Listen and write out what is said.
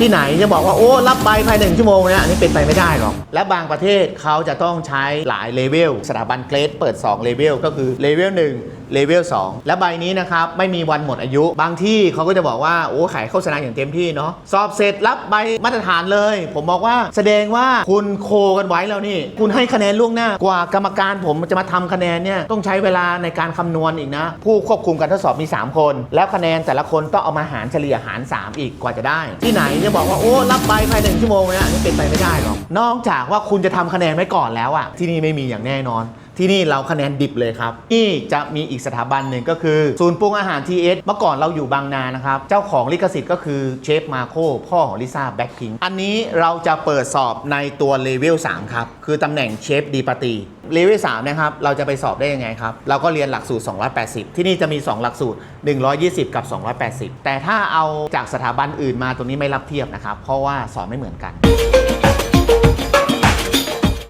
ที่ไหนจะบอกว่าโอ้รับไปภายในหนึ่งชั่วโมงเนี่ยอันนี้เป็นไปไม่ได้หรอก และบางประเทศเขาจะต้องใช้หลายเลเวลสถาบันเกรดเปิด2เลเวลก็คือเลเวล1 เลเวล2และใบนี้นะครับ ไม่มีวันหมดอายุ บางที่เขาก็จะบอกว่า โอ้ ขายโฆษณาอย่างเต็มที่เนาะสอบเสร็จรับใบมาตรฐานเลย ผมบอกว่าแสดงว่าคุณโคกันไว้แล้วนี่ คุณให้คะแนนล่วงหน้ากว่ากรรมการผมจะมาทำคะแนนเนี่ยต้องใช้เวลาในการคำนวณอีกนะ ผู้ควบคุมการทดสอบมี 3 คน แล้วคะแนนแต่ละคนต้องเอามาหารเฉลี่ยหาร 3 อีกกว่าจะได้ ที่ไหนจะบอกว่าโอ้รับใบภายในหนึ่งชั่วโมงเนี่ยนนี้เป็นไปไม่ได้หรอกนอกจากว่าคุณจะทำคะแนนไว้ก่อนแล้วอะที่นี่ไม่มีอย่างแน่นอน ที่นี่เราคะแนนดิบเลยครับนี่จะมีอีกสถาบันหนึ่งก็คือ ศูนย์ปรุงอาหาร TS เมื่อก่อนเราอยู่บางนานะครับ เจ้าของลิขสิทธิ์ก็คือเชฟมาโคพ่อของลิซ่าแบ็คพิงอันนี้เราจะเปิดสอบในตัวเลเวล3ครับ คือตำแหน่งเชฟดีปาตีเลเวล3นะครับ เราจะไปสอบได้ยังไงครับ เราก็เรียนหลักสูตร 280 ที่นี่จะมี 2 หลักสูตร 120 กับ 280 แต่ถ้าเอาจากสถาบันอื่นมาตรงนี้ไม่รับเทียบนะครับ เพราะว่าสอนไม่เหมือนกัน